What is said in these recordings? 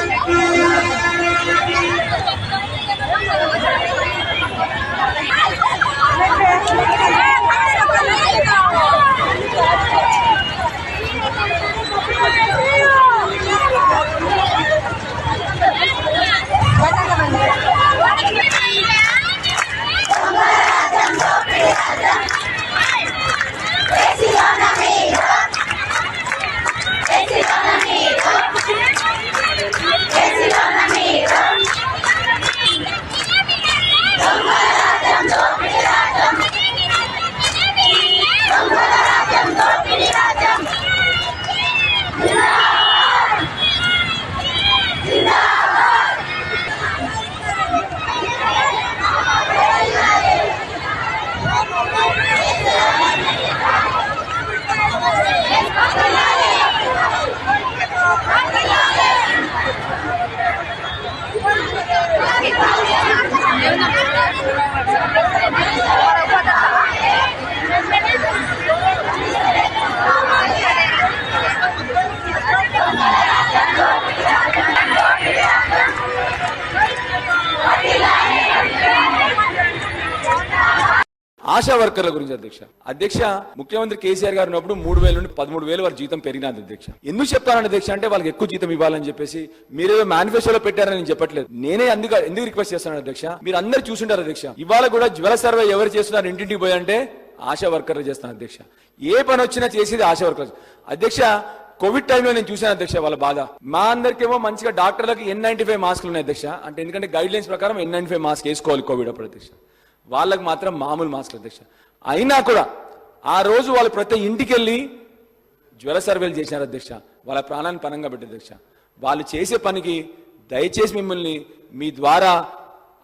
Thank you. ASHA వర్కర్ల గురించి అధ్యక్ష. అధ్యక్ష ముఖ్యమంత్రి కేసీఆర్ గారు ఉన్నప్పుడు మూడు వేల నుండి పదమూడు వేలు వారి జీతం పెరిగినది అధ్యక్ష. ఎందుకు చెప్తానని అధ్యక్ష అంటే వాళ్ళకి ఎక్కువ జీతం ఇవ్వాలని చెప్పేసి మీరేదో మేనిఫెస్టోలో పెట్టారని నేను చెప్పట్లేదు. నేనే అందుకు ఎందుకు రిక్వెస్ట్ చేస్తాను అధ్యక్ష? మీరు అందరు చూసుంటారు అధ్యక్ష. ఇవాళ కూడా జ్వర సర్వే ఎవరు చేస్తున్నారు ఇంటింటికి పోయి అంటే ఆశా వర్కర్లు చేస్తాను అధ్యక్ష. ఏ పని వచ్చినా చేసేది ఆశా వర్కర్ అధ్యక్ష కోవిడ్ టైంలో నేను చూశాను అధ్యక్ష వాళ్ళ బాధ. మా అందరికేమో మంచిగా డాక్టర్లకు ఎన్ నైన్టీ ఫైవ్ మాస్క్లు ఉన్నాయి అధ్యక్ష. అంటే ఎందుకంటే గైడ్ లైన్స్ ప్రకారం ఎన్ నైన్టీ ఫైవ్ మాస్క్ వేసుకోవాలి కోవిడ్ అప్పుడు అధ్యక్ష. వాళ్ళకి మాత్రం మామూలు మాస్కులు అధ్యక్ష. అయినా కూడా ఆ రోజు వాళ్ళు ప్రతి ఇంటికి వెళ్ళి జ్వర సర్వేలు చేశారు అధ్యక్ష. వాళ్ళ ప్రాణాన్ని పనంగా పెట్టారు అధ్యక్ష. వాళ్ళు చేసే పనికి దయచేసి మిమ్మల్ని మీ ద్వారా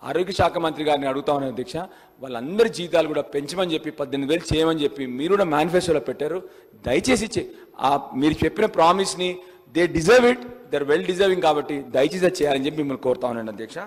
ఆరోగ్య శాఖ మంత్రి గారిని అడుగుతా ఉన్నాను అధ్యక్ష. వాళ్ళందరి జీతాలు కూడా పెంచమని చెప్పి పద్దెనిమిది వేలు చేయమని చెప్పి మీరు కూడా మేనిఫెస్టోలో పెట్టారు. దయచేసి ఆ మీరు చెప్పిన ప్రామిస్ని they deserve it they're well deserving కాబట్టి దయచేసి చేయాలని చెప్పి మిమ్మల్ని కోరుతా ఉన్నాను అధ్యక్ష.